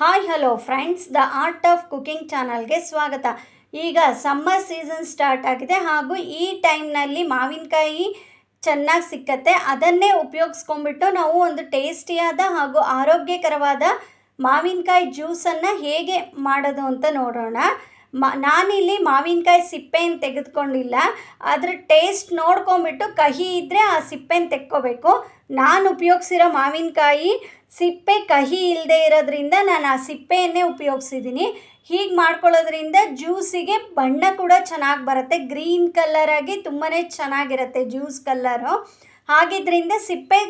Hi hello friends the art of cooking ಚಾನಲ್ಗೆ ಸ್ವಾಗತ. ಈಗ ಸಮ್ಮರ್ ಸೀಸನ್ ಸ್ಟಾರ್ಟ್ ಆಗಿದೆ ಹಾಗೂ ಈ ಟೈಮ್ನಲ್ಲಿ ಮಾವಿನಕಾಯಿ ಚೆನ್ನಾಗಿ ಸಿಕ್ಕತ್ತೆ. ಅದನ್ನೇ ಉಪಯೋಗಿಸ್ಕೊಂಡ್ಬಿಟ್ಟು ನಾವು ಒಂದು ಟೇಸ್ಟಿಯಾದ ಹಾಗೂ ಆರೋಗ್ಯಕರವಾದ ಮಾವಿನಕಾಯಿ ಜ್ಯೂಸನ್ನು ಹೇಗೆ ಮಾಡೋದು ಅಂತ ನೋಡೋಣ. ಮ, ನಾನಿಲ್ಲಿ ಮಾವಿನಕಾಯಿ ಸಿಪ್ಪೆಯನ್ನು ತೆಗೆದುಕೊಂಡಿಲ್ಲ ಅದ್ರ ಟೇಸ್ಟ್ ನೋಡ್ಕೊಂಬಿಟ್ಟು ಕಹಿ ಇದ್ದರೆ ಆ ಸಿಪ್ಪೆನ ತೆಕ್ಕೋಬೇಕು. ನಾನು ಉಪಯೋಗಿಸಿರೋ ಮಾವಿನಕಾಯಿ ಸಿಪ್ಪೆ ಕಹಿ ಇಲ್ಲದೆ ಇರೋದ್ರಿಂದ ನಾನು ಆ ಸಿಪ್ಪೆಯನ್ನೇ ಉಪಯೋಗಿಸಿದ್ದೀನಿ ಹೀಗೆ ಮಾಡ್ಕೊಳ್ಳೋದ್ರಿಂದ ಜ್ಯೂಸಿಗೆ ಬಣ್ಣ ಕೂಡ ಚೆನ್ನಾಗಿ ಬರುತ್ತೆ, ಗ್ರೀನ್ ಕಲರಾಗಿ ತುಂಬಾ ಚೆನ್ನಾಗಿರುತ್ತೆ ಜ್ಯೂಸ್ ಕಲ್ಲರು ಹಾಗಿದ್ರಿಂದ ಸಿಪ್ಪೆ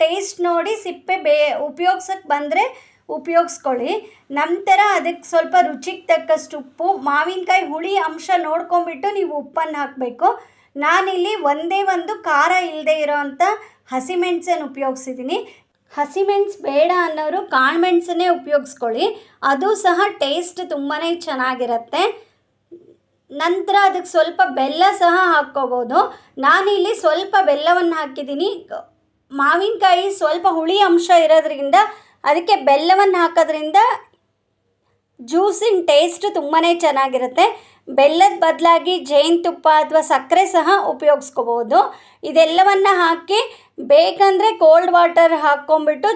ಟೇಸ್ಟ್ ನೋಡಿ ಸಿಪ್ಪೆ ಬೇ ಉಪಯೋಗ್ಸಕ್ಕೆ ಬಂದರೆ ಉಪಯೋಗಿಸ್ಕೊಳ್ಳಿ. ನಂತರ ಅದಕ್ಕೆ ಸ್ವಲ್ಪ ರುಚಿಗೆ ತಕ್ಕಷ್ಟು ಉಪ್ಪು, ಮಾವಿನಕಾಯಿ ಹುಳಿ ಅಂಶ ನೋಡ್ಕೊಂಬಿಟ್ಟು ನೀವು ಉಪ್ಪನ್ನು ಹಾಕಬೇಕು. ನಾನಿಲ್ಲಿ ಒಂದೇ ಒಂದು ಖಾರ ಇಲ್ಲದೆ ಇರೋವಂಥ ಹಸಿಮೆಣಸನ್ನು ಉಪಯೋಗಿಸಿದ್ದೀನಿ ಹಸಿಮೆಣಸು ಬೇಡ ಅನ್ನೋರು ಕಾಳುಮೆಣಸನ್ನೇ ಉಪಯೋಗಿಸ್ಕೊಳ್ಳಿ. ಅದು ಸಹ ಟೇಸ್ಟ್ ತುಂಬಾ ಚೆನ್ನಾಗಿರುತ್ತೆ. ನಂತರ ಅದಕ್ಕೆ ಸ್ವಲ್ಪ ಬೆಲ್ಲ ಸಹ ಹಾಕ್ಕೋಬೋದು. ನಾನಿಲ್ಲಿ ಸ್ವಲ್ಪ ಬೆಲ್ಲವನ್ನು ಹಾಕಿದ್ದೀನಿ ಮಾವಿನಕಾಯಿ ಸ್ವಲ್ಪ ಹುಳಿ ಅಂಶ ಇರೋದ್ರಿಂದ ಅದಕ್ಕೆ ಬೆಲ್ಲವನ್ನು ಹಾಕೋದ್ರಿಂದ ಜ್ಯೂಸಿನ ಟೇಸ್ಟ್ ತುಂಬಾ ಚೆನ್ನಾಗಿರುತ್ತೆ. ಬೆಲ್ಲದ ಬದಲಾಗಿ ಜೇನುತುಪ್ಪ ಅಥವಾ ಸಕ್ಕರೆ ಸಹ ಉಪಯೋಗಿಸ್ಕೋಬೋದು. ಇದೆಲ್ಲವನ್ನು ಹಾಕಿ ಬೇಕಂದರೆ ಕೋಲ್ಡ್ ವಾಟರ್ ಹಾಕ್ಕೊಂಬಿಟ್ಟು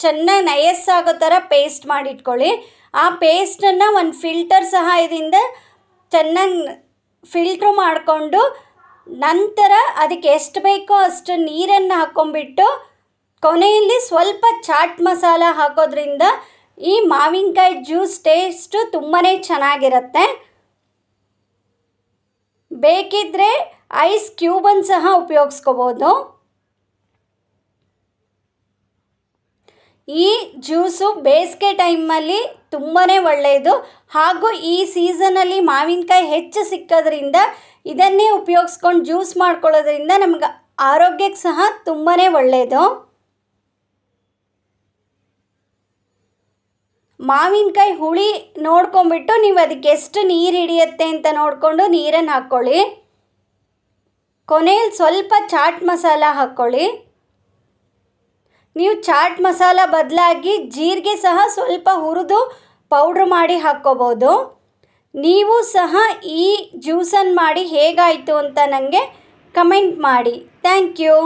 ಚೆನ್ನಾಗಿ ನಯಸ್ಸಾಗೋ ಥರ ಪೇಸ್ಟ್ ಮಾಡಿಟ್ಕೊಳ್ಳಿ ಆ ಪೇಸ್ಟನ್ನು ಒಂದು ಫಿಲ್ಟರ್ ಸಹಾಯದಿಂದ ಚೆನ್ನಾಗಿ ಫಿಲ್ಟ್ರ್ ಮಾಡಿಕೊಂಡು ನಂತರ ಅದಕ್ಕೆ ಎಷ್ಟು ಬೇಕೋ ಅಷ್ಟು ನೀರನ್ನು ಹಾಕ್ಕೊಂಬಿಟ್ಟು ಕೊನೆಯಲ್ಲಿ ಸ್ವಲ್ಪ ಚಾಟ್ ಮಸಾಲ ಹಾಕೋದ್ರಿಂದ ಈ ಮಾವಿನಕಾಯಿ ಜ್ಯೂಸ್ ಟೇಸ್ಟು ತುಂಬಾ ಚೆನ್ನಾಗಿರುತ್ತೆ. ಬೇಕಿದ್ದರೆ ಐಸ್ ಕ್ಯೂಬನ್ನು ಸಹ ಉಪಯೋಗಿಸ್ಕೋಬೋದು. ಈ ಜ್ಯೂಸು ಬೇಸಿಗೆ ಟೈಮಲ್ಲಿ ತುಂಬಾ ಒಳ್ಳೆಯದು. ಹಾಗೂ ಈ ಸೀಸನಲ್ಲಿ ಮಾವಿನಕಾಯಿ ಹೆಚ್ಚು ಸಿಕ್ಕೋದ್ರಿಂದ ಇದನ್ನೇ ಉಪಯೋಗಿಸ್ಕೊಂಡು ಜ್ಯೂಸ್ ಮಾಡ್ಕೊಳ್ಳೋದ್ರಿಂದ ನಮ್ಗೆ ಆರೋಗ್ಯಕ್ಕೆ ಸಹ ತುಂಬಾ ಒಳ್ಳೆಯದು. ಮಾವಿನಕಾಯಿ ಹುಳಿ ನೋಡ್ಕೊಂಬಿಟ್ಟು ನೀವು ಅದಕ್ಕೆ ಎಷ್ಟು ನೀರು ಹಿಡಿಯುತ್ತೆ ಅಂತ ನೋಡಿಕೊಂಡು ನೀರನ್ನು ಹಾಕ್ಕೊಳ್ಳಿ. ಕೊನೆಯಲ್ಲಿ ಸ್ವಲ್ಪ ಚಾಟ್ ಮಸಾಲ ಹಾಕ್ಕೊಳ್ಳಿ. ನೀವು ಚಾಟ್ ಮಸಾಲ ಬದಲಾಗಿ ಜೀರಿಗೆ ಸಹ ಸ್ವಲ್ಪ ಹುರಿದು ಪೌಡ್ರ್ ಮಾಡಿ ಹಾಕ್ಕೋಬೋದು. ನೀವು ಸಹ ಈ ಜ್ಯೂಸನ್ನು ಮಾಡಿ ಹೇಗಾಯಿತು ಅಂತ ನನಗೆ ಕಮೆಂಟ್ ಮಾಡಿ. Thank you.